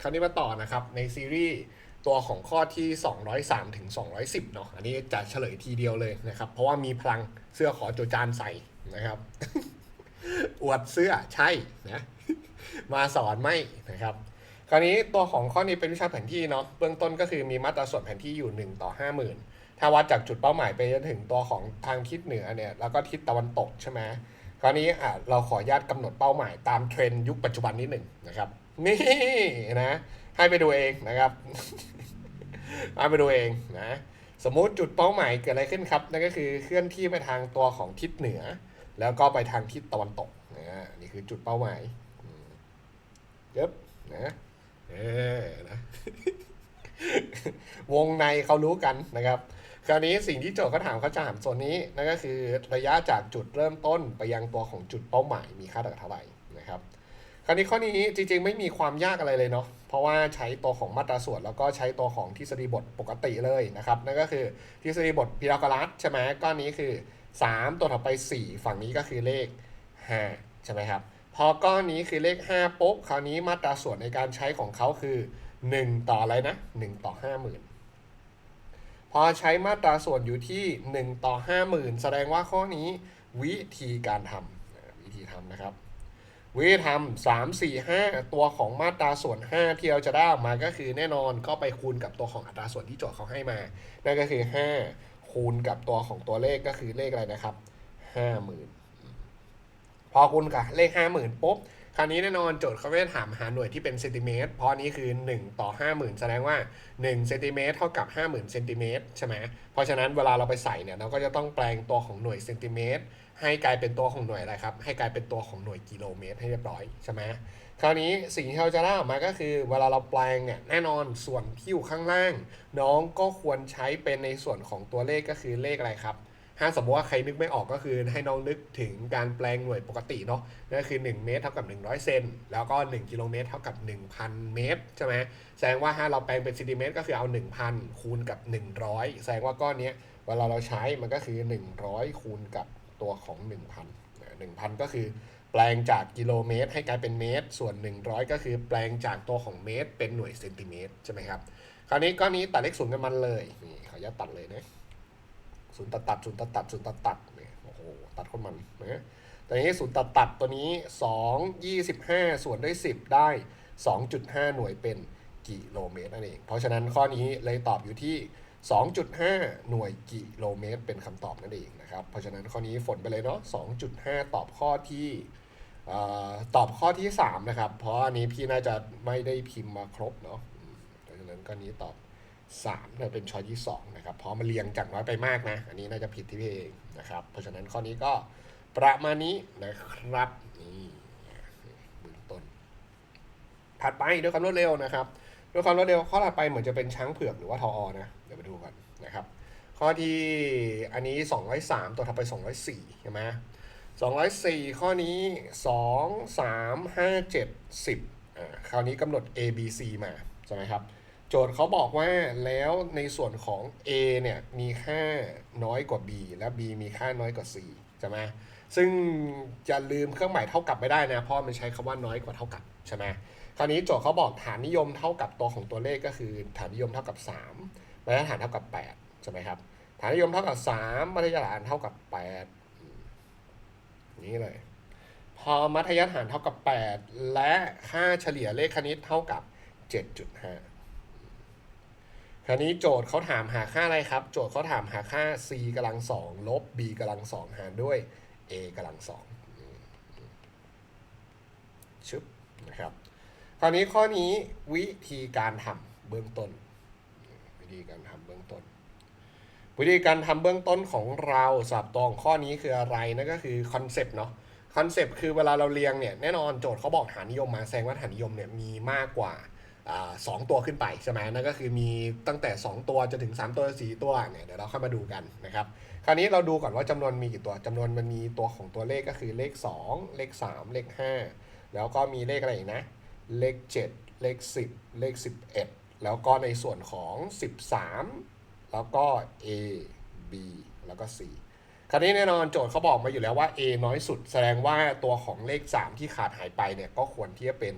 คราวนี้มาต่อนะครับ ในซีรีส์ตัวของข้อที่ 203 ถึง 210 เนาะอันนี้จะเฉลยทีเดียวเลยนะครับ เพราะว่ามีพลังเสื้อขอโจจานใส่นะครับ อวดเสื้อใช่นะมาสอนไม่นะครับ คราวนี้ตัวของข้อนี้เป็นวิชาแผนที่เนาะเบื้องต้นก็คือมีมาตราส่วนแผนที่อยู่ 1 ต่อ 50,000 ถ้าวัดจากจุดเป้าหมายไปจนถึงตัวของทางทิศเหนือเนี่ยแล้วก็ทิศตะวันตกใช่ไหมคราวนี้อะเราขออนุญาตกำหนดเป้าหมายตามเทรนด์ยุคปัจจุบันนิดหนึ่งนะครับ นี่นะ ให้ไปดูเองนะครับให้ไปดูเองนะ สมมุติจุดเป้าหมายเกิดอะไรขึ้นครับ นั่นก็คือเคลื่อนที่ไปทางตัวของทิศเหนือ แล้วก็ไปทางทิศตะวันตกนะนี่คือจุดเป้าหมายเย็บนะเออนะวงในเขารู้กันนะครับ คราวนี้สิ่งที่โจทย์เขาถามเขาจะถามส่วนนี้นั่นก็คือระยะจากจุดเริ่มต้นไปยังตัวของจุดเป้าหมายมีค่าเท่าไหร่นะครับ คราวนี้ข้อนี้จริงๆ ไม่มีความยากอะไรเลยเนาะ เพราะว่าใช้ตัวของมาตราส่วนแล้วก็ใช้ตัวของทฤษฎีบทปกติเลยนะครับ นั่นก็คือทฤษฎีบทพีทาโกรัสใช่ไหมก้อนนี้คือ 3 ตัวถัดไป 4 ฝั่งนี้ก็คือเลข5ใช่ไหมครับ พอก้อนนี้คือเลข 5 ปุ๊บ คราวนี้มาตราส่วนในการใช้ของเขาคือ 1 ต่ออะไรนะ 1 ต่อ 50,000 พอใช้มาตราส่วนอยู่ที่ 1 ต่อ 50,000 แสดงว่าข้อนี้วิธีการทำวิธีทำนะครับ วิธีทำสามสี่ห้าตัวของมาตราส่วน 5 ที่เราจะได้ออกมาก็คือแน่นอนก็ไปคูณกับตัวของอัตราส่วนที่โจทย์เขาให้มา นั่นก็คือ 5 คูณกับตัวของตัวเลขก็คือเลขอะไรนะครับ50,000พอคูณกับเลข50,000ปุ๊บคราวนี้แน่นอนโจทย์เขาไม่ได้ถามหาหน่วยที่เป็นเซนติเมตรเพราะนนี้คือ 1 ต่อ 50,000 แสดงว่า1เซนติเมตรเท่ากับ 50,000เซนติเมตรใช่ไหมเพราะฉะนั้นเวลาเราไปใส่เนี่ยเราก็จะต้องแปลงตัวของหน่วยเซนติเมตร ให้กลายเป็นตัวของหน่วยอะไรครับ ให้กลายเป็นตัวของหน่วยกิโลเมตรให้เรียบร้อยใช่ไหมคราวนี้สิ่งที่เราจะได้ออกมาก็คือ เวลาเราแปลงเนี่ยแน่นอนส่วนที่อยู่ข้างล่าง น้องก็ควรใช้เป็นในส่วนของตัวเลขก็คือเลขอะไรครับถ้าสมมติว่าใครนึกไม่ออกก็คือให้น้องนึกถึงการแปลงหน่วยปกติเนาะนั่นก็คือ 1 เมตรเท่ากับ 100 เซนแล้วก็ 1 กิโลเมตรเท่ากับ 1,000 เมตรใช่ไหมแสดงว่าถ้าเราแปลงเป็นเซนติเมตรก็คือเอา 1,000 คูณกับ 100 แสดงว่าก้อนนี้เวลาเราใช้มันก็คือ 100 คูณกับ ตัวของ 1,000นะ1,000 ก็คือแปลงจากกิโลเมตร ให้กลายเป็นเมตร ส่วน 100 ก็คือแปลงจากตัวของเมตร เป็นหน่วยเซนติเมตรใช่ไหมครับ คราวนี้ก้อนนี้ตัดเลขศูนย์กันมันเลยนี่ขออนุญาตตัดเลยนะศูนย์ตัดตัดศูนย์ตัดตัดศูนย์ตัดตัดเนี่ยโอ้โหตัดคนมันนะแต่นี้ศูนย์ตัดตัดตัวนี้สองยี่สิบห้าส่วนด้วยสิบได้สองจุดห้าหน่วยเป็นกิโลเมตรนั่นเอง เพราะฉะนั้นข้อนี้เลยตอบอยู่ที่ สองจุดห้าหน่วยกิโลเมตร เป็นคำตอบนั่นเองนะครับ เพราะฉะนั้นข้อนี้ฝนไปเลยเนาะสองจุดห้าตอบข้อที่อตอบข้อที่สามนะครับ เพราะอันนี้พี่น่าจะไม่ได้พิมพ์มาครบเนาะเพราะฉะนั้นข้อนี้ตอบสามเลยเป็นช้อยที่สองนะครับ เพราะมันเรียงจากน้อยไปมากนะ อันนี้น่าจะผิดที่พี่เองนะครับ เพราะฉะนั้นข้อนี้ก็ประมาณนี้นะครับนี่เบื้องต้น ถัดไปด้วยความรวดเร็วนะครับ ด้วยความรวดเร็วข้อถัดไปเหมือนจะเป็นช้างเผือกหรือว่าทออนะ ดูก่อนนะครับ ข้อที่อันนี้ 203 ตัวถัดไป 204 ใช่ไหม204 ข้อนี้ 2 3 5 7 10อ่าคราวนี้กำหนด A B C มา ใช่ไหมครับ โจทย์เขาบอกว่าแล้วในส่วนของ A เนี่ยมีค่าน้อยกว่า B และ B มีค่าน้อยกว่า C ใช่ไหมซึ่งจะลืมเครื่องหมายเท่ากับไม่ได้นะ เพราะมันใช้คำว่าน้อยกว่าเท่ากับใช่ไหมคราวนี้โจทย์เขาบอกฐานนิยมเท่ากับตัวของตัวเลขก็คือฐานนิยมเท่ากับ 3 มาตรฐานเท่ากับ8ใช่ไหมครับ ฐานนิยมเท่ากับ3มาตรฐานเท่ากับ8นี้เลย พอมัธยฐานเท่ากับ 8 และค่าเฉลี่ยเลขคณิตเท่ากับ 7.5คราวนี้โจทย์เขาถามหาค่าอะไรครับ โจทย์เขาถามหาค่า c กำลังสองลบ b กำลังสองหารด้วย a กำลังสองชึบนะครับคราวนี้ข้อนี้วิธีการทำเบื้องต้น วิธีการทำเบื้องต้น วิธีการทำเบื้องต้นของเราสับตองข้อนี้คืออะไรนั่นก็คือคอนเซปต์เนาะคอนเซปต์คือเวลาเราเรียงเนี่ยแน่นอนโจทย์เขาบอกฐานนิยมมาแสดงว่าฐานนิยมเนี่ยมีมากกว่าสองตัวขึ้นไปใช่ไหมนั่นก็คือมีตั้งแต่ 2 ตัวจนถึง 3 ตัว4ตัวเนี่ยเดี๋ยวเราค่อยมาดูกันนะครับคราวนี้เราดูก่อนว่าจำนวนมีกี่ตัวจำนวนมันมีตัวของตัวเลขก็คือเลข 2 เลข 3 เลข 5 แล้วก็มีเลขอะไรอีกนะ เลข 7 เลข 10 เลข 11 แล้วก็ในส่วนของ 13 แล้วก็ A B แล้วก็ C คราวนี้แน่นอนโจทย์เขาบอกมาอยู่แล้วว่า A น้อยสุด แสดงว่าตัวของเลข 3 ที่ขาดหายไปเนี่ยก็ควรที่จะเป็น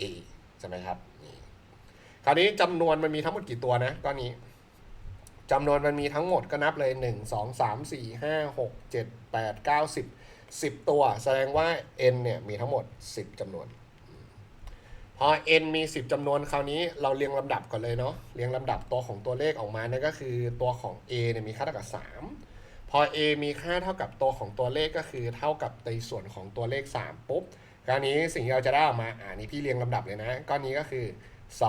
A ใช่ไหมครับนี่คราวนี้จำนวนมันมีทั้งหมดกี่ตัวนะก้อนนี้จำนวนมันมีทั้งหมดก็นับเลยหนึ่งสองสามสี่ห้าหกเจ็ดแปดเก้าสิบสิบตัว แสดงว่า n เนี่ยมีทั้งหมดสิบจำนวน พอ n มี 10จำนวนคราวนี้เราเรียงลำดับก่อนเลยเนาะเรียงลำดับตัวของตัวเลขออกมานั่นก็คือตัวของ a เนี่ยมีค่าเท่ากับ 3 พอ a มีค่าเท่ากับตัวของตัวเลขก็คือเท่ากับในส่วนของตัวเลข 3 ปุ๊บคราวนี้สิ่งที่เราจะได้ออกมาอ่านี่พี่เรียงลำดับเลยนะก้อนนี้ก็คือ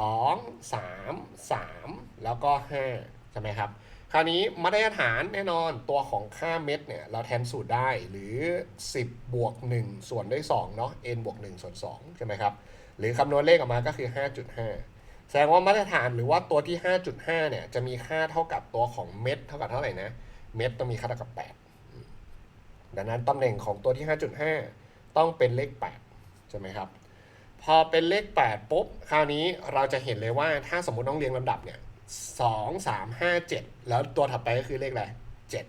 2 3 3 แล้วก็5ใช่ไหมครับคราวนี้มาตรฐานแน่นอนตัวของค่าเม็ดเนี่ยเราแทนสูตรได้หรือ 10 บวก 1 ส่วนด้วย2เนาะ n บวก 1 ส่วน2ใช่ไหมครับ หรือคำนวณเลขออกมาก็คือ 5.5 แสดงว่ามาตรฐานหรือว่าตัวที่ 5.5 เนี่ยจะมีค่าเท่ากับตัวของเม็ดเท่ากับเท่าไหร่นะ เม็ดต้องมีค่าเท่ากับ 8 ดังนั้นตำแหน่งของตัวที่ 5.5 ต้องเป็นเลข 8 ใช่ไหมครับ พอเป็นเลข 8 ปุ๊บ คราวนี้เราจะเห็นเลยว่าถ้าสมมติต้องเรียงลำดับเนี่ย2 3 5 7แล้วตัวถัดไปก็คือเลขอะไร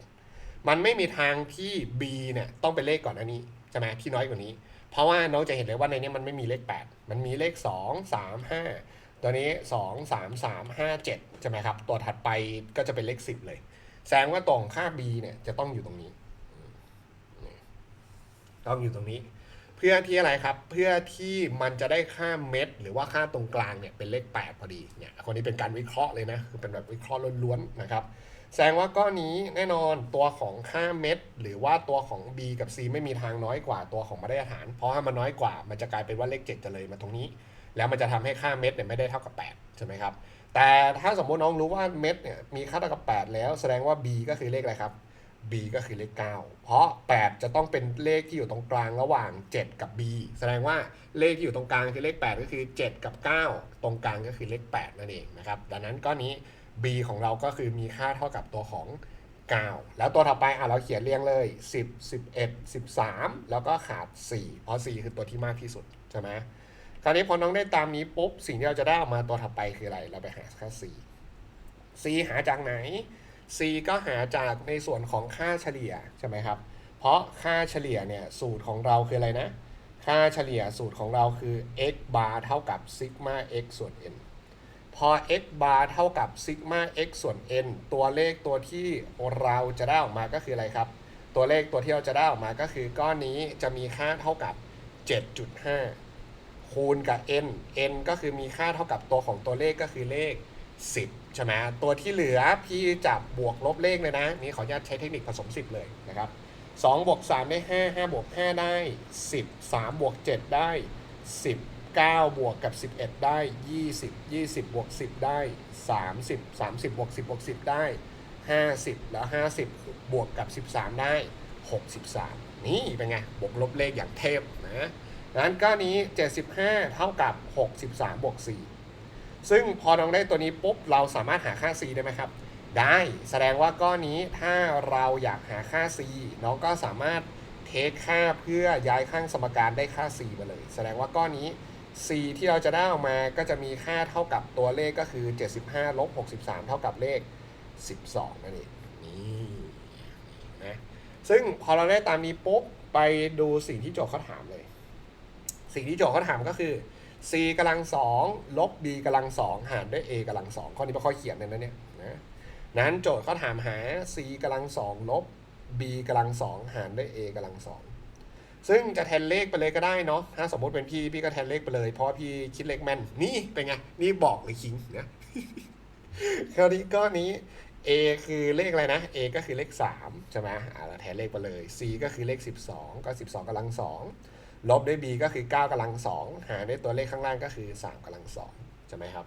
7มันไม่มีทางที่ b เนี่ยต้องเป็นเลขก่อนอันนี้ใช่ไหมที่น้อยกว่านี้ เพราะว่าน้องจะเห็นเลยว่าในนี้มันไม่มีเลข 8 มันมีเลข 2 3 5 ตัวนี้ 2 3 3 5 7 ใช่ไหมครับ ตัวถัดไปก็จะเป็นเลข 10 เลย แสดงว่าตรงค่า b เนี่ยจะต้องอยู่ตรงนี้ ต้องอยู่ตรงนี้ เพื่อที่อะไรครับ เพื่อที่มันจะได้ค่าเม็ด หรือว่าค่าตรงกลางเนี่ยเป็นเลข 8 พอดี เนี่ย คนนี้เป็นการวิเคราะห์เลยนะ คือเป็นแบบวิเคราะห์ล้วนๆนะครับ แสดงว่าก้อนนี้แน่นอนตัวของค่าเม็ด หรือว่าตัวของ b กับ c ไม่มีทางน้อยกว่าตัวของมาตรฐาน เพราะถ้ามันน้อยกว่ามันจะกลายเป็นว่าเลข7จะเลยมาตรงนี้ แล้วมันจะทำให้ค่าเม็ดเนี่ยไม่ได้เท่ากับ8ใช่ไหมครับแต่ถ้าสมมติน้องรู้ว่าเม็ดเนี่ยมีค่าเท่ากับ 8 แล้ว แสดงว่า b ก็คือเลขอะไรครับ b ก็คือเลข 9 เพราะ 8 จะต้องเป็นเลขที่อยู่ตรงกลางระหว่าง 7 กับ b แสดงว่าเลขที่อยู่ตรงกลางคือเลข 8 ก็คือ 7 กับ 9 ตรงกลางก็คือเลข 8 นั่นเองนะครับ ดังนั้นก้อนนี้ b ของเราก็คือมีค่าเท่ากับตัวของ 9 แล้วตัวถัดไปอะเราเขียนเรียงเลย 10 11 13 แล้วก็ขาด 4 เพราะ 4 คือตัวที่มากที่สุด ใช่ไหมคราวนี้พอน้องได้ตามนี้ปุ๊บ สิ่งที่เราจะได้ออกมาตัวถัดไปคืออะไร เราไปหาค่า c c หาจากไหน c ก็หาจากในส่วนของค่าเฉลี่ย ใช่ไหมครับ เพราะค่าเฉลี่ยเนี่ยสูตรของเราคืออะไรนะ ค่าเฉลี่ยสูตรของเราคือ x bar เท่ากับ sigma x ส่วน n พอ x bar เท่ากับ sigma x ส่วน n ตัวเลขตัวที่เราจะได้ออกมาก็คืออะไรครับ ตัวเลขตัวที่เราจะได้ออกมาก็คือก้อนนี้จะมีค่าเท่ากับ 7.5 คูณกับ n n ก็คือมีค่าเท่ากับตัวของตัวเลขก็คือเลข 10 ใช่ไหมตัวที่เหลือพี่จะบวกลบเลขเลยนะ นี่ขออนุญาตใช้เทคนิคผสม 10 เลยนะครับ2บวก3ได้ 5 5บวก5ได้ 10 3บวก7ได้ 10 9 บวกกับ 11 ได้ 20 20 บวก 10 ได้ 30 30 บวก 10 บวก 10 ได้ 50 แล้ว 50 บวกกับ 13 ได้ 63 นี่เป็นไง บวกลบเลขอย่างเทพนะนั้นก้อนนี้ 75 เท่ากับ 63 บวก 4 ซึ่งพอน้องได้ตัวนี้ปุ๊บ เราสามารถหาค่า c ได้ไหมครับ ได้แสดงว่าก้อนนี้ถ้าเราอยากหาค่า c น้องก็สามารถเทคค่าเพื่อย้ายข้างสมการได้ค่า c มาเลย แสดงว่าก้อนนี้ c ที่เราจะได้ออกมาก็จะมีค่าเท่ากับตัวเลขก็คือ 75ลบ63 เท่ากับเลข 12 นั่นเองนี่นะซึ่งพอเราได้ตามนี้ปุ๊บไปดูสิ่งที่โจทย์เขาถามเลย สิ่งที่โจทย์เขาถามก็คือ c กำลังสองลบ b กำลังสองหารด้วย a กำลังสองข้อนี้เป็นข้อเขียนเลยนะเนี่ยนะนั้นโจทย์เขาถามหา c กำลังสองลบ b กำลังสองหารด้วย a กำลังสอง ซึ่งจะแทนเลขไปเลยก็ได้เนาะถ้าสมมติเป็นพี่พี่ก็แทนเลขไปเลย เพราะพี่คิดเลขแม่นนี่เป็นไงนี่บอกเลยคิงนะคราวนี้ก้อนนี้ a คือเลขอะไรนะ a ก็คือเลข3ใช่ไหมอ่าเราแทนเลขไปเลย c ก็คือเลข 12 ก็ 12กำลัง2ลบด้วย b ก็คือ 9กำลัง2หารด้วยตัวเลขข้างล่างก็คือ 3กำลัง2ใช่ไหมครับ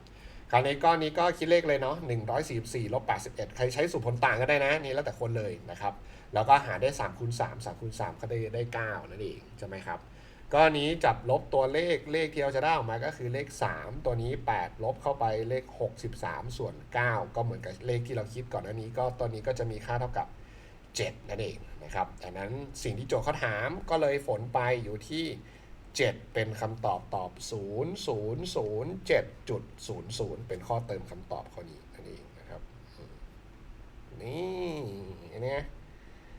คราวนี้ก้อนนี้ก็คิดเลขเลยเนาะ144ลบ81 ใครใช้สูตรผลต่างก็ได้นะ นี่แล้วแต่คนเลยนะครับ แล้วก็หาได้3คูณ3 3คูณ3ก็ได้ได้9นั่นเองใช่ไหมครับก้อนนี้จับลบตัวเลขเลขที่เราจะได้ออกมาก็คือเลข 3 ตัวนี้ 8 ลบเข้าไปเลข 63 ส่วน 9 ก็เหมือนกับเลขที่เราคิดก่อนอันนี้ ก็ตัวนี้ก็จะมีค่าเท่ากับ 7 นั่นเองนะครับดังนั้นสิ่งที่โจทย์เขาถามก็เลยฝนไปอยู่ที่ 7 เป็นคำตอบตอบ 0 0 0 7จุด0 0 เป็นข้อเติมคำตอบข้อนี้นั่นเองนะครับ นี่อันเนี้ย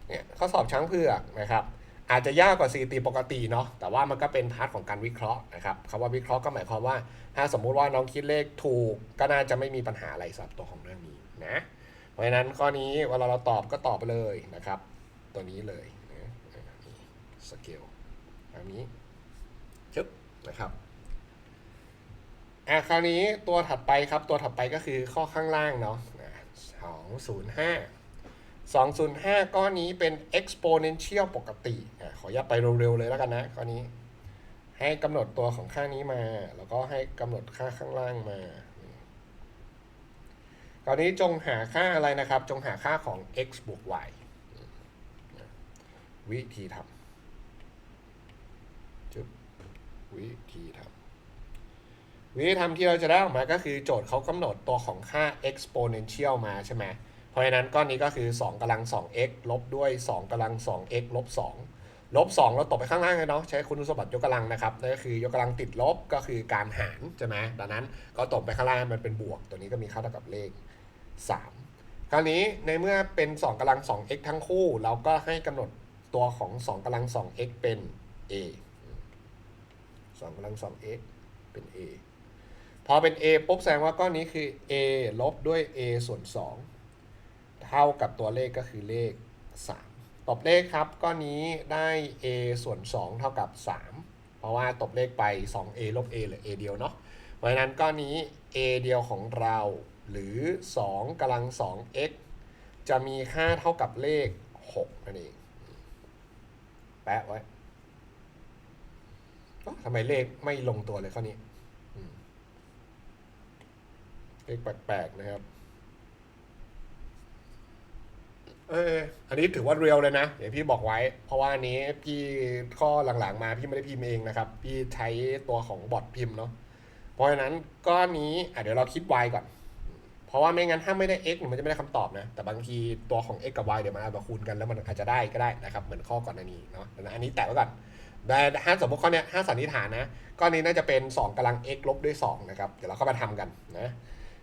เนี่ยข้อสอบช้างเผือกนะครับ อาจจะยากกว่าสถิติปกติเนาะแต่ว่ามันก็เป็นพาร์ทของการวิเคราะห์นะครับคำว่าวิเคราะห์ก็หมายความว่า ถ้าสมมุติว่าน้องคิดเลขถูก ก็น่าจะไม่มีปัญหาอะไรสำหรับตัวของเรื่องนี้นะเพราะฉะนั้นข้อนี้เวลาเราตอบก็ตอบไปเลยนะครับ ตัวนี้เลยนะสเกลแบบนี้ นะครับอะคราวนี้ตัวถัดไปครับตัวถัดไปก็คือข้อข้างล่างเนาะสองศูนย์ห้า205ก้อนนี้เป็น exponential ปกติอะขออนุญาตไปเร็วๆเลยแล้วกันนะข้อนี้ ให้กำหนดตัวของค่านี้มา แล้วก็ให้กำหนดค่าข้างล่างมาคราวนี้จงหาค่าอะไรนะครับ จงหาค่าของ x บวก y วิธีทำจุด วิธีทำวิธีทำที่เราจะได้ออกมาก็คือโจทย์เขากำหนดตัวของค่า exponential มาใช่ไหมเพราะฉะนั้นก้อนนี้ก็คือ 2กำลัง 2x ลบด้วย 2กำลัง 2x ลบ2ลบ2เราตกไปข้างล่างเลยเนาะใช้คุณสมบัติยกกำลังนะครับนั่นก็คือยกกำลังติดลบก็คือการหารใช่ไหมดังนั้นก็ตกไปข้างล่างมันเป็นบวก ตัวนี้ก็มีค่าเท่ากับเลข 3 คราวนี้ในเมื่อเป็น 2กำลัง 2x ทั้งคู่ เราก็ให้กำหนดตัวของ 2กำลัง 2x เป็น a 2กำลัง 2x เป็น a พอเป็น a ปุ๊บแสดงว่าก้อนนี้คือ a ลบด้วย a ส่วน 2 เท่ากับตัวเลขก็คือเลข 3 ตบเลขครับก้อนนี้ได้ a ส่วน 2 เท่ากับ 3 เพราะว่าตบเลขไป 2a ลบ a เหลือ a เดียวเนาะเพราะฉะนั้นก้อนนี้ a เดียวของเราหรือ 2กำลัง 2x จะมีค่าเท่ากับเลข 6 นั่นเอง แปะไว้ ทำไมเลขไม่ลงตัวเลยข้อนี้เลขแปลกๆนะครับ เอออันนี้ถือว่าเรียวเลยนะอย่างพี่บอกไว้ เพราะว่าอันนี้พี่ข้อหลังๆ มาพี่ไม่ได้พิมพ์เองนะครับ พี่ใช้ตัวของบอทพิมพ์เนาะ เพราะฉะนั้นก้อนนี้อะเดี๋ยวเราคิด y ก่อน เพราะว่าไม่งั้นถ้าไม่ได้ x มันจะไม่ได้คำตอบนะ แต่บางทีตัวของ x กับ y เดี๋ยวมันอาจจะคูณกันแล้วมันอาจจะได้ก็ได้นะครับ เหมือนข้อก่อนหน้านี้เนาะอันนี้แตะไว้ก่อน แต่ถ้าสมมติข้อนี้ยถ้าสันนิษฐานนะก้อนนี้น่าจะเป็น 2กำลัง x ลบด้วย 2 นะครับ เดี๋ยวเราเข้ามาทำกันนะ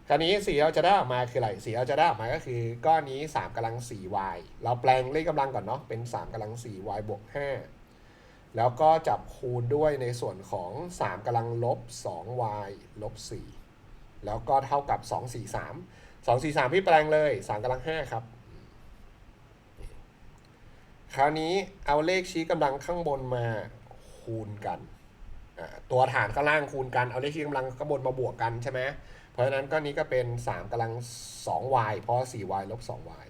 คราวนี้สีเราจะได้ออกมาคืออะไรสีเราจะได้ออกมาก็คือก้อนนี้ 3กำลัง 4y เราแปลงเลขกำลังก่อนเนาะเป็น 3กำลัง 4y บวก 5 แล้วก็จับคูณด้วยในส่วนของ 3กำลังลบ 2y ลบ 4 แล้วก็เท่ากับ 2 4 3 2 4 3พี่แปลงเลย 3กำลัง5ครับ คราวนี้เอาเลขชี้กำลังข้างบนมาคูณกัน ตัวฐานข้างล่างคูณกัน เอาเลขชี้กำลังข้างบนมาบวกกันใช่ไหมเพราะฉะนั้นก้อนนี้ก็เป็น 3กำลัง 2y เพราะ 4y ลบ 2y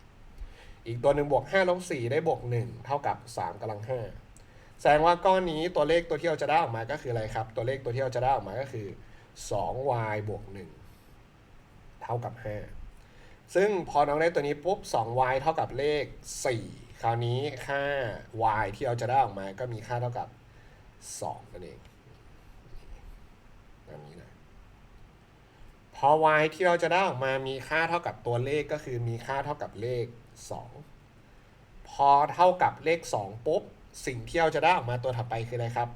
อีกตัวหนึ่งบวก5ลบ4ได้บวก 1 เท่ากับ 3กำลัง 5 แสดงว่าก้อนนี้ตัวเลขตัวที่เราจะได้ออกมาก็คืออะไรครับ ตัวเลขตัวที่เราจะได้ออกมาก็คือ 2y บวก 1 เท่ากับ 5 ซึ่งพอน้องได้ตัวนี้ปุ๊บ 2y เท่ากับเลข 4 คราวนี้ค่า y ที่เราจะได้ออกมาก็มีค่าเท่ากับ2นั่นเองอันนี้นะพอ y ที่เราจะได้ออกมามีค่าเท่ากับตัวเลขก็คือมีค่าเท่ากับเลข 2 พอเท่ากับเลข 2ปุ๊บสิ่งที่เราจะได้ออกมาตัวถัดไปคืออะไรครับ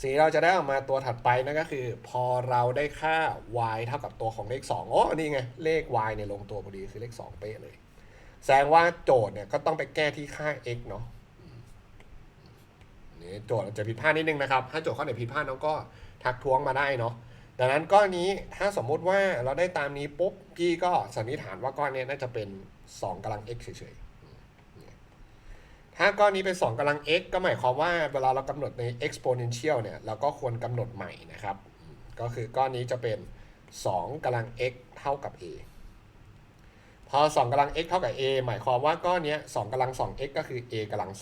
สิ่งที่เราจะได้ออกมาตัวถัดไปนั่นก็คือ พอเราได้ค่า y เท่ากับตัวของเลข 2 โอ้ นี่ไง เลข y เนี่ยลงตัวพอดีคือเลข 2 เป๊ะเลย แสดงว่าโจทย์เนี่ยก็ต้องไปแก้ที่ค่า x เนาะนี่โจทย์อาจจะผิดพลาดนิดนึงนะครับ ถ้าโจทย์ข้อไหนผิดพลาดน้องก็ทักท้วงมาได้เนาะดังนั้นก้อนนี้ถ้าสมมุติว่าเราได้ตามนี้ปุ๊บพี่ก็สันนิษฐานว่าก้อนนี้น่าจะเป็น 2กำลัง x เฉยๆ ถ้าก้อนนี้เป็น 2กำลัง x ก็หมายความว่าเวลาเรากำหนดใน exponential เนี่ยเราก็ควรกำหนดใหม่นะครับ ก็คือก้อนนี้จะเป็น 2กำลัง x เท่ากับ a พอ 2กำลัง x เท่ากับ a หมายความว่าก้อนนี้ย2กำลัง 2x ก็คือ a กำลัง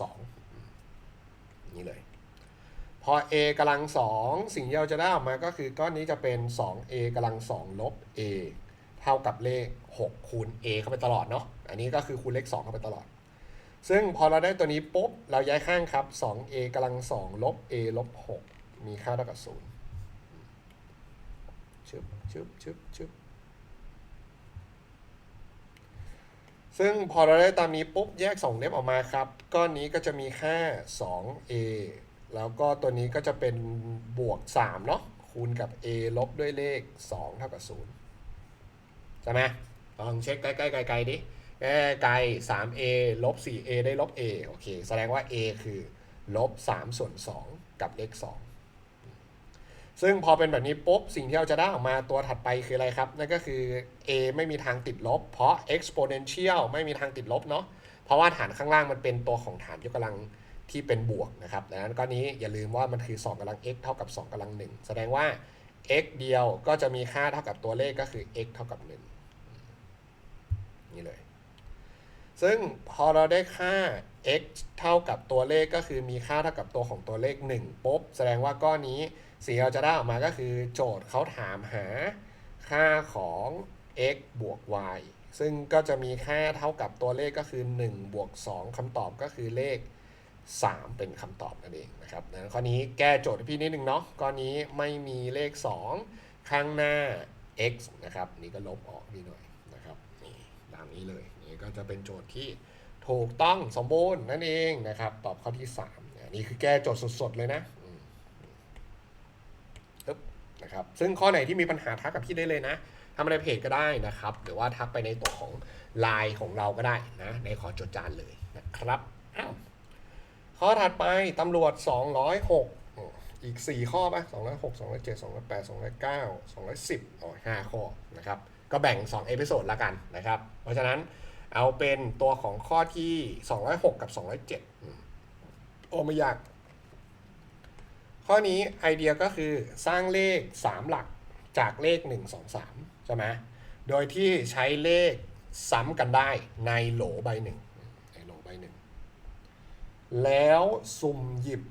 2นี่เลย พอ a กำลัง 2 สิ่งที่เราจะได้ออกมาก็คือก้อนนี้จะเป็น 2a กำลัง2ลบ a เท่ากับเลข 6 คูณ a เข้าไปตลอดเนาะอันนี้ก็คือคูณเลข 2 เข้าไปตลอด ซึ่งพอเราได้ตัวนี้ปุ๊บ เราย้ายข้างครับ 2a กำลัง2ลบ a ลบ 6 มีค่าเท่ากับ0ชึบชึบชึบชึบ ซึ่งพอเราได้ตามนี้ปุ๊บแยก 2 เล็บออกมาครับ ก้อนนี้ก็จะมีค่า 2a แล้วก็ตัวนี้ก็จะเป็นบวก 3 เนาะคูณกับ a ลบด้วยเลข 2 เท่ากับ 0 ใช่ไหมลองเช็คใกล้ๆไกลๆดิแก้ไกล 3a ลบ 4a ได้ลบ a โอเค แสดงว่า a คือลบ 3 ส่วน 2 กับเลข 2 ซึ่งพอเป็นแบบนี้ปุ๊บ สิ่งที่เราจะได้ออกมาตัวถัดไปคืออะไรครับ นั่นก็คือ a ไม่มีทางติดลบ เพราะ exponential ไม่มีทางติดลบเนาะเพราะว่าฐานข้างล่างมันเป็นตัวของฐานยกกำลังที่เป็นบวกนะครับดังนั้นก้อนนี้อย่าลืมว่ามันคือ 2กำลัง x เท่ากับ 2กำลัง 1 แสดงว่า x เดียวก็จะมีค่าเท่ากับตัวเลขก็คือ x เท่ากับ 1 นี่เลย ซึ่งพอเราได้ค่า x เท่ากับตัวเลขก็คือมีค่าเท่ากับตัวของตัวเลข1ปุ๊บแสดงว่าก้อนนี้ สิ่งที่เราจะได้ออกมาก็คือโจทย์เขาถามหาค่าของ x บวก y ซึ่งก็จะมีค่าเท่ากับตัวเลขก็คือ 1 บวก 2คำตอบก็คือเลข 3 เป็นคำตอบนั่นเองนะครับดังนั้นข้อนี้แก้โจทย์พี่นิดนึงเนาะก้อนี้ไม่มีเลข 2 ข้างหน้า x นะครับ นี่ก็ลบออกนิดหน่อยนะครับนี่ตามนี้เลยนี่ก็จะเป็นโจทย์ที่ถูกต้องสมบูรณ์นั่นเองนะครับ ตอบข้อที่3นี่ยนี่คือแก้โจทย์สดๆเลยนะ นะครับ ซึ่งข้อไหนที่มีปัญหาทักกับพี่ได้เลยนะทำในเพจก็ได้นะครับ หรือว่าทักไปในตัวของไลน์ของเราก็ได้นะ ในขอจดจานเลยนะครับอ้าวข้อถัดไปตำรวจ 206 อีก 4 ข้อป่ะ206 207 208 209 210อ๋อ5ข้อนะครับ ก็แบ่ง 2 เอพิโซดละกันนะครับ เพราะฉะนั้นเอาเป็นตัวของข้อที่ 206 กับ 207อืมโอ้ไม่ยาก ข้อนี้ไอเดียก็คือสร้างเลข 3 หลักจากเลข 1 2 3 ใช่ไหมโดยที่ใช้เลขซ้ำกันได้ในโหลใบหนึ่งในโหลใบหนึ่งแล้วสุ่มหยิบ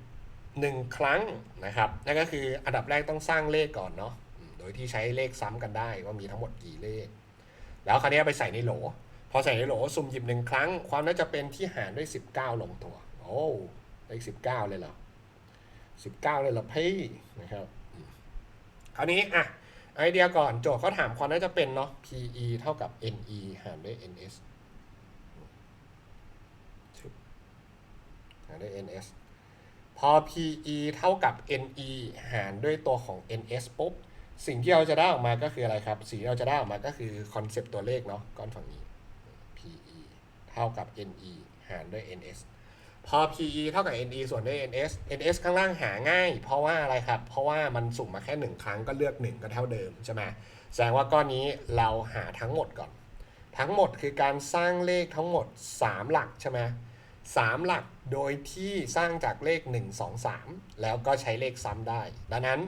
หนึ่งครั้งนะครับนั่นก็คืออันดับแรกต้องสร้างเลขก่อนเนาะโดยที่ใช้เลขซ้ำกันได้ว่ามีทั้งหมดกี่เลข แล้วคราวนี้ไปใส่ในโหล พอใส่ในโหลสุ่มหยิบหนึ่งครั้ง ความน่าจะเป็นที่หารด้วย 19 ลงตัว โอ้เลข19 เลยเหรอ 19 เลยเหรอพี่นะครับคราวนี้อะไอเดียก่อนโจทย์เขาถามความน่าจะเป็นเนาะ PE เท่ากับ NE หารด้วย NS หารด้วย ns พอ pe เท่ากับ ne หารด้วยตัวของ ns ปุ๊บ สิ่งที่เราจะได้ออกมาก็คืออะไรครับ สิ่งที่เราจะได้ออกมาก็คือคอนเซปต์ตัวเลขเนาะก้อนฝั่งนี้ pe เท่ากับ ne หารด้วย ns พอ pe เท่ากับ ne ส่วนด้วย ns ns ข้างล่างหาง่าย เพราะว่าอะไรครับ เพราะว่ามันสุ่มมาแค่หนึ่งครั้งก็เลือกหนึ่งก็เท่าเดิมใช่ไหมแสดงว่าก้อนนี้เราหาทั้งหมดก่อน ทั้งหมดคือการสร้างเลขทั้งหมด 3 หลักใช่ไหมสามหลักโดยที่สร้างจากเลข 1 2 3 แล้วก็ใช้เลขซ้ำได้ ดังนั้น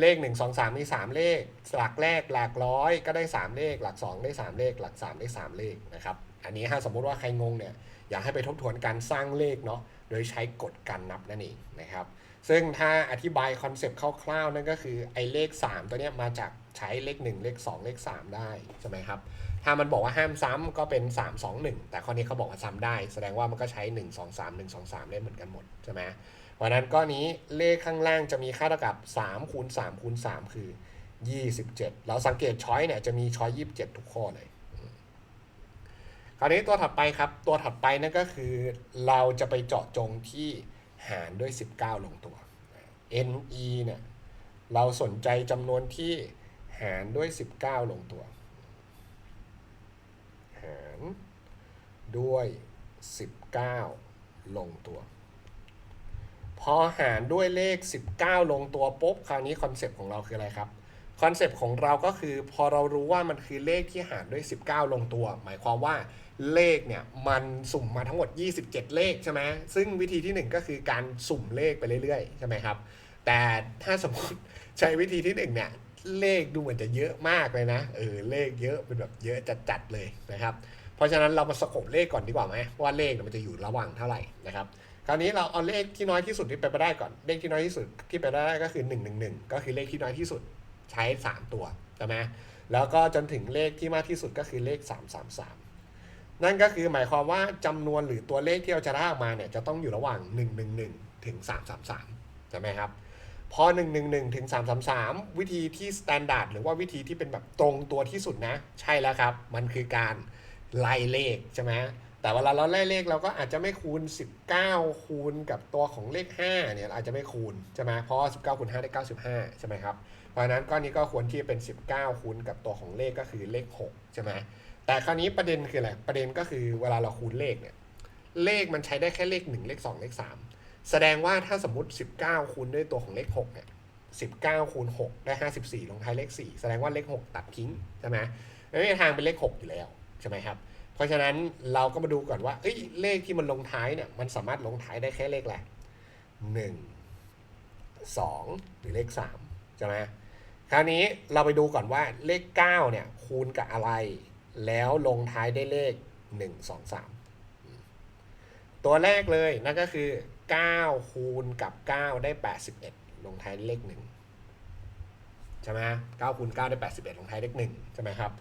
เลข 1 2 3 มี 3 เลข หลักแรกหลักร้อยก็ได้ 3 เลข หลัก 2 ได้ 3 เลข หลัก 3 ได้ 3 เลขนะครับ อันนี้ถ้าสมมุติว่าใครงงเนี่ยอยากให้ไปทบทวนการสร้างเลขเนาะโดยใช้กฎการนับนั่นเองนะครับ ซึ่งถ้าอธิบายคอนเซปต์คร่าวๆนั่นก็คือไอ้เลข 3 ตัวเนี้ยมาจากใช้เลข 1 เลข 2 เลข 3 ได้ใช่ไหมครับ ถ้ามันบอกว่าห้ามซ้ำก็เป็น 3 2 1 แต่ข้อนี้เขาบอกว่าซ้ำได้ แสดงว่ามันก็ใช้ 1 2 3 1 2 3 ได้เหมือนกันหมดใช่ไหมเพราะนั้นก้อนนี้เลขข้างล่างจะมีค่าเท่ากับ3คูณ3คูณ3คือ 27 เราสังเกตช้อยเนี่ยจะมีช้อย27 ทุกข้อเลย คราวนี้ตัวถัดไปครับ ตัวถัดไปนั่นก็คือ เราจะไปเจาะจงที่หารด้วย 19 ลงตัว NE เนี่ยเราสนใจจำนวนที่หารด้วย 19 ลงตัว หารด้วย 19 ลงตัว พอหารด้วยเลข 19 ลงตัวปุ๊บคราวนี้คอนเซปต์ของเราคืออะไรครับคอนเซปต์ของเราก็คือพอเรารู้ว่ามันคือเลขที่หารด้วย 19 ลงตัว หมายความว่า เลขเนี่ยมันสุ่มมาทั้งหมด 27 เลขใช่ไหมซึ่งวิธีที่ 1 ก็คือการสุ่มเลขไปเรื่อยๆใช่ไหมครับ แต่ถ้าสมมติใช้วิธีที่หนึ่งเนี่ยเลขดูเหมือนจะเยอะมากเลยนะเออเลขเยอะเป็นแบบเยอะจัดๆเลยนะครับ เพราะฉะนั้นเรามาสกบเลขก่อนดีกว่าไหมว่าเลขมันจะอยู่ระหว่างเท่าไหร่นะครับคราวนี้เราเอาเลขที่น้อยที่สุดที่เป็นไปได้ก่อนเลขที่น้อยที่สุดที่ไปได้ก็คือ1นึก็คือเลขที่น้อยที่สุดใช้ 3 ตัวใช่ไหมแล้วก็จนถึงเลขที่มากที่สุดก็คือเลข 333 นั่นก็คือหมายความว่าจำนวนหรือตัวเลขที่เราจะได้ออกมาเนี่ยจะต้องอยู่ระหว่าง 111 ถึง 333ใช่ไหมครับ พอ 111 ถึง 333 วิธีที่สแตนดาร์ดหรือว่าวิธีที่เป็นแบบตรงตัวที่สุดนะ ใช่แล้วครับ มันคือการไล่เลขใช่ไหมแต่เวลาเราไล่เลขเราก็อาจจะไม่คูณ 19 คูณกับตัวของเลข 5 เนี่ยอาจจะไม่คูณใช่ไหมเพราะ 19คูณ5ได้ 95 ใช่ไหมครับ เพราะนั้นก้อนนี้ก็ควรที่จะเป็น 19 คูณกับตัวของเลขก็คือเลข 6 ใช่ไหม แต่คราวนี้ประเด็นคืออะไร ประเด็นก็คือเวลาเราคูณเลขเนี่ย เลขมันใช้ได้แค่เลขหนึ่งเลขสองเลขสามแสดงว่าถ้าสมมติสิบเก้าคูณด้วยตัวของเลขหกเนี่ยสิบเก้าคูณหกได้ห้าสิบสี่ลงท้ายเลขสี่แสดงว่าเลขหกตัดทิ้งใช่ไหมไม่มีทางเป็นเลขหกอยู่แล้วใช่ไหมครับ เพราะฉะนั้นเราก็มาดูก่อนว่าเอ้ยเลขที่มันลงท้ายเนี่ยมันสามารถลงท้ายได้แค่เลขอะไรหนึ่งสองหรือเลขสามใช่ไหมคราวนี้เราไปดูก่อนว่าเลขเก้าเนี่ยคูณกับอะไร แล้วลงท้ายได้เลขหนึ่งสองสามตัวแรกเลยนั่นก็คือเก้าคูณกับเก้าได้แปดสิบเอ็ดลงท้ายเลขหนึ่งใช่ไหมเก้าคูณเก้าได้แปดสิบเอ็ดลงท้ายเลขหนึ่งใช่ไหมครับ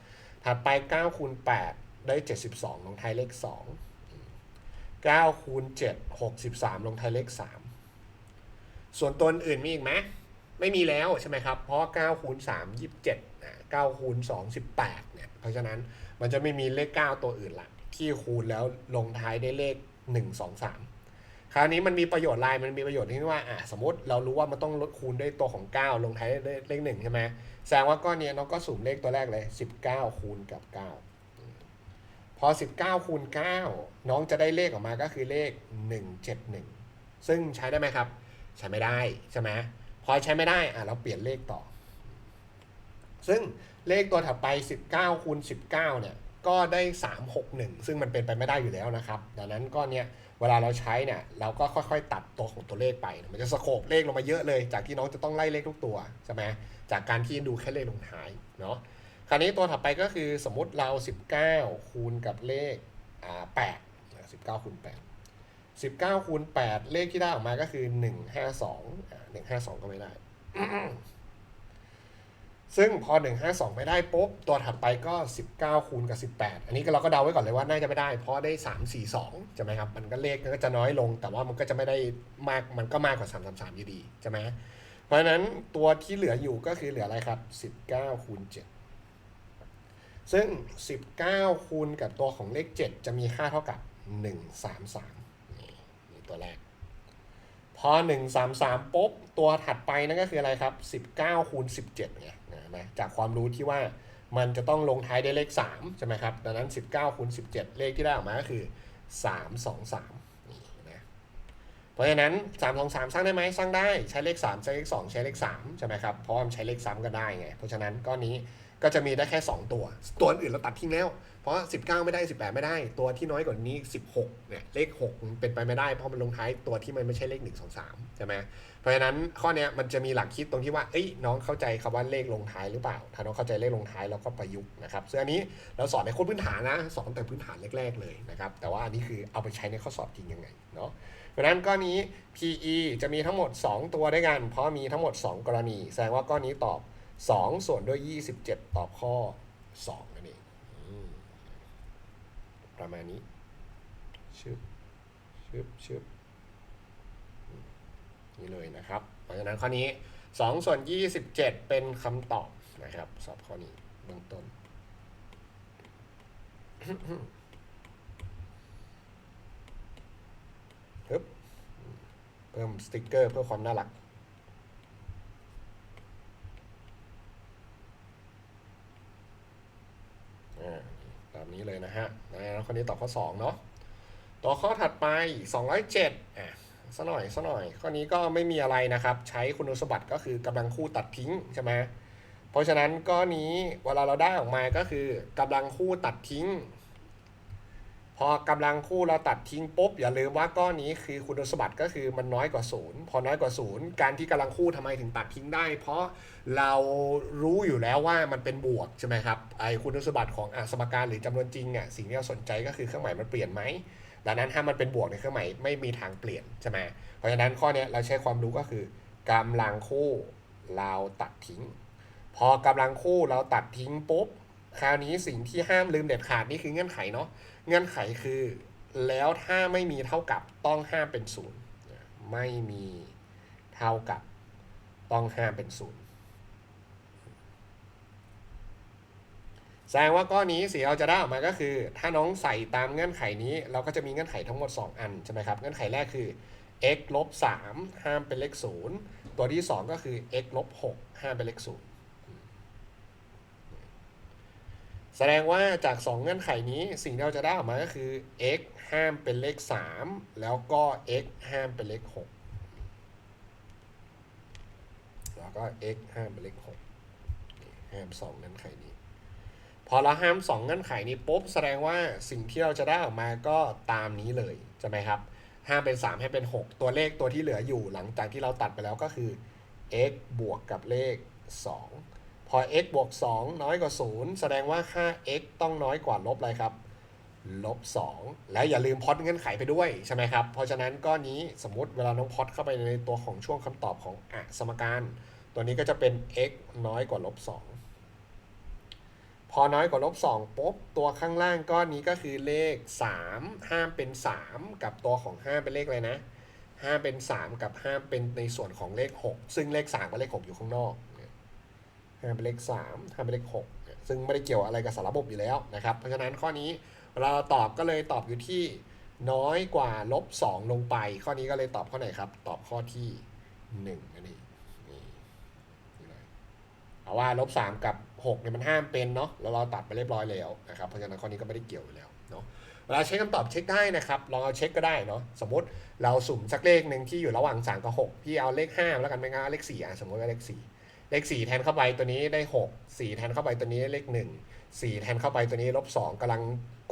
ถัดไปเก้าคูณแปดได้เจ็ดสิบสองลงท้ายเลขสองเก้าคูณเจ็ดหกสิบสามลงท้ายเลขสามส่วนตัวอื่นมีอีกไหมไม่มีแล้วใช่ไหมครับ เพราะ9คูณ3 27 9คูณ2 18เนี่ยเพราะฉะนั้นมันจะไม่มีเลข 9 ตัวอื่นละที่คูณแล้วลงท้ายได้เลข 1 2 3 คราวนี้มันมีประโยชน์อะไรมันมีประโยชน์ที่ว่าอะสมมติเรารู้ว่ามันต้องลดคูณด้วยตัวของ 9 ลงท้ายด้เลข1ใช่ไหมแสดงว่าก้อนนี้ยน้องก็สุ่มเลขตัวแรกเลย 19 คูณกับ 9 พอ 19 คูณ 9 น้องจะได้เลขออกมาก็คือเลข 171 ซึ่งใช้ได้ไหมครับ ใช้ไม่ได้ใช่ไหมพอใช้ไม่ได้อะเราเปลี่ยนเลขต่อ ซึ่งเลขตัวถัดไป 19คูณ19 เนี่ย ก็ได้ 361 ซึ่งมันเป็นไปไม่ได้อยู่แล้วนะครับ ดังนั้นก็เนี่ย เวลาเราใช้เนี่ย เราก็ค่อยๆ ตัดตัวของตัวเลขไป มันจะสโคบเลขลงมาเยอะเลย จากที่น้องจะต้องไล่เลขทุกตัว ใช่ไหมจากการที่ดูแค่เลขลงท้ายเนาะ คราวนี้ตัวถัดไปก็คือสมมติเรา 19 คูณกับเลขอ่า8 19คูณ8 19คูณ8เลขที่ได้ออกมาก็คือ 152อ่า152 ก็ไม่ได้ ซึ่งพอ 152ไม่ได้ปุ๊บ ตัวถัดไปก็ 19 คูณกับ 18 อันนี้ก็เราก็เดาไว้ก่อนเลยว่าน่าจะไม่ได้ เพราะได้ 342ใช่ไหมครับ มันก็เลขก็จะน้อยลง แต่ว่ามันก็จะไม่ได้มาก มันก็มากกว่า 333 อยู่ดีใช่ไหมเพราะฉะนั้นตัวที่เหลืออยู่ก็คือเหลืออะไรครับ 19 คูณ 7 ซึ่ง 19 คูณกับตัวของเลข 7 จะมีค่าเท่ากับ 133 นี่นี่ตัวแรกพอ 133ปุ๊บ ตัวถัดไปนั่นก็คืออะไรครับ 19 คูณ 17ไง นะจากความรู้ที่ว่ามันจะต้องลงท้ายด้วยเลข3ใช่ไหมครับดังนั้น 19คูณ17 เลขที่ได้ออกมาก็คือ 323นี่นะเพราะฉะนั้น 323 สร้างได้ไหมสร้างได้ใช้เลข 3 ใช้เลข 2 ใช้เลข3ใช่ไหมครับเพราะว่ามันใช้เลขซ้ำก็ได้ไงเพราะฉะนั้นก้อนนี้ก็จะมีได้แค่ 2 ตัว ตัวอื่นเราตัดทิ้งแล้ว ราะ 19 ไม่ได้ 18 ไม่ได้ ตัวที่น้อยกว่านี้ 16 เนี่ย เลข 6 เป็นไปไม่ได้ เพราะมันลงท้ายตัวที่มันไม่ใช่เลข 1 2 3 ใช่ไหม เพราะฉะนั้นข้อเนี้ยมันจะมีหลักคิดตรงที่ว่า เอ้ย น้องเข้าใจคำว่าเลขลงท้ายหรือเปล่า ถ้าน้องเข้าใจเลขลงท้ายเราก็ประยุกต์นะครับซึ่งอันนี้เราสอนในโค้ดพื้นฐานนะ สอนแต่พื้นฐานแรก ๆ เลยนะครับ แต่ว่าอันนี้คือเอาไปใช้ในข้อสอบจริงยังไงเนาะ เพราะฉะนั้นก้อนนี้ PE จะมีทั้งหมด 2 ตัวด้วยกัน เพราะมีทั้งหมด 2 กรณี แสดงว่าก้อนนี้ตอบ 2 ส่วนด้วย 27 ตอบข้อ2นั่นเองอืม ประมาณนี้ชึบชึบชึบนี่เลยนะครับ เพราะฉะนั้นข้อนี้ 2 ส่วน 27 เป็นคำตอบนะครับ สอบข้อนี้เบื้องต้น เพิ่มสติกเกอร์เพื่อความน่ารักอ่า นี้เลยนะฮะแล้วคนนี้ตอบข้อ2เนาะต่อข้อถัดไป 207อะสะหน่อยสะหน่อย ข้อนี้ก็ไม่มีอะไรนะครับ ใช้คุณสมบัติก็คือกำลังคู่ตัดทิ้งใช่ไหมเพราะฉะนั้นก้อนนี้เวลาเราได้ออกมาก็คือกำลังคู่ตัดทิ้ง พอกำลังคู่เราตัดทิ้งปุ๊บอย่าลืมว่าก้อนนี้คือคุณสมบัติก็คือมันน้อยกว่าศูนย์พอน้อยกว่าศูนย์การที่กำลังคู่ทำไมถึงตัดทิ้งได้ เพราะเรารู้อยู่แล้วว่ามันเป็นบวกใช่ไหมครับไอคุณสมบัติของอสมการหรือจำนวนจริงอะสิ่งที่เราสนใจก็คือเครื่องหมายมันเปลี่ยนไหมดังนั้นถ้ามันเป็นบวกในเครื่องหมายไม่มีทางเปลี่ยนใช่ไหมเพราะฉะนั้นข้อนี้เราใช้ความรู้ก็คือกำลังคู่เราตัดทิ้ง พอกำลังคู่เราตัดทิ้งปุ๊บคราวนี้สิ่งที่ห้ามลืมเด็ดขาดนี่คือเงื่อนไขเนาะ เงื่อนไขคือ แล้วถ้าไม่มีเท่ากับต้องห้ามเป็นศูนย์ไม่มีเท่ากับต้องห้ามเป็นศูนย์แสดงว่าก้อนนี้สีเราจะได้ออกมาก็คือ ถ้าน้องใส่ตามเงื่อนไขนี้ เราก็จะมีเงื่อนไขทั้งหมด 2 อันใช่ไหมครับ เงื่อนไขแรกคือ x ลบ3ห้ามเป็นเลข0ตัวที่ 2 ก็คือ x ลบ6ห้ามเป็นเลข0 แสดงว่าจาก 2 เงื่อนไขนี้สิ่งที่เราจะได้ออกมาก็คือ x ห้ามเป็นเลข 3 แล้วก็ x ห้ามเป็นเลข 6 แล้วก็ x ห้ามเป็นเลข6ห้าม 2 เงื่อนไขนี้ พอเราห้าม 2 เงื่อนไขนี้ปุ๊บแสดงว่าสิ่งที่เราจะได้ออกมาก็ตามนี้เลยใช่ไหมครับห้ามเป็น 3 ให้เป็น 6 ตัวเลขตัวที่เหลืออยู่หลังจากที่เราตัดไปแล้วก็คือ x บวกกับเลข 2 พอ x บวก 2 น้อยกว่า 0 แสดงว่าค่า x ต้องน้อยกว่าลบอะไรครับ ลบ 2 และอย่าลืมพอดเงื่อนไขไปด้วยใช่ไหมครับ เพราะฉะนั้นก้อนนี้สมมติเวลาน้องพอดเข้าไปในตัวของช่วงคำตอบของอะสมการ ตัวนี้ก็จะเป็น x น้อยกว่าลบ 2 พอน้อยกว่าลบ2ปุ๊บตัวข้างล่างก้อนนี้ก็คือเลข 3 ห้ามเป็น 3 กับตัวของ 5 เป็นเลขอะไรนะห้าเป็น 3 กับห้าเป็นในส่วนของเลข 6 ซึ่งเลข 3 กับเลข 6 อยู่ข้างนอก ห้าเป็นเลข3ห้ามเป็นเลข6เนี่ยซึ่งไม่ได้เกี่ยวอะไรกับสารระบบอยู่แล้วนะครับ เพราะฉะนั้นข้อนี้เวลาเราตอบก็เลยตอบอยู่ที่น้อยกว่าลบ2ลงไป ข้อนี้ก็เลยตอบข้อไหนครับ ตอบข้อที่1นั่นเองนี่นเลยเอาว่าลบ3กับ6เนี่ยมันห้ามเป็นเนาะแล้วเราตัดไปเรียบร้อยแล้วนะครับ เพราะฉะนั้นข้อนี้ก็ไม่ได้เกี่ยวอยู่แล้วเนาะเวลาเช็คคำตอบเช็คได้นะครับลองเอาเช็คก็ได้เนาะสมมติเราสุ่มสักเลขหนึ่งที่อยู่ระหว่าง3กับ6พี่เอาเลข5แล้วกันไม่งั้นเอาเลข4อะสมมติว่าเลข4 เลข4แทนเข้าไปตัวนี้ได้ 6 4 แทนเข้าไปตัวนี้ได้เลข 1 4 แทนเข้าไปตัวนี้ลบ2กำลัง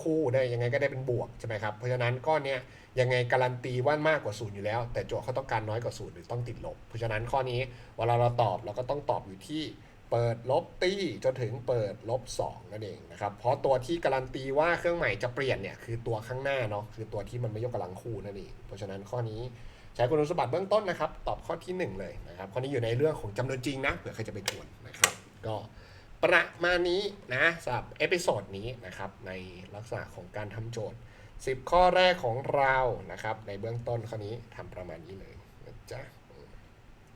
คู่ได้ยังไงก็ได้เป็นบวกใช่ไหมครับ เพราะฉะนั้นก้อนเนี้ยยังไงการันตีว่ามากกว่า0อยู่แล้ว แต่โจทย์เขาต้องการน้อยกว่า0หรือต้องติดลบ เพราะฉะนั้นข้อนี้เวลาเราตอบเราก็ต้องตอบอยู่ที่เปิดลบตี้จนถึงเปิดลบ2นั่นเองนะครับ เพราะตัวที่การันตีว่าเครื่องหมายจะเปลี่ยนเนี่ยคือตัวข้างหน้าเนาะคือตัวที่มันไม่ยกกำลังคู่นั่นเอง เพราะฉะนั้นข้อนี้ ใช้คุณสมบัติเบื้องต้นนะครับ ตอบข้อที่ 1 เลยนะครับข้อนี้อยู่ในเรื่องของจำนวนจริงนะเผื่อใครจะไปทวนนะครับ ก็ประมาณนี้นะสำหรับเอพิโซดนี้นะครับ ในลักษณะของการทำโจทย์ 10 ข้อแรกของเรานะครับ ในเบื้องต้นข้อนี้ทำประมาณนี้เลยนะจ๊ะ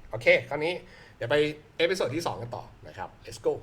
โอเค คราวนี้เดี๋ยวไปเอพิโซดที่ 2 กันต่อนะครับ let's go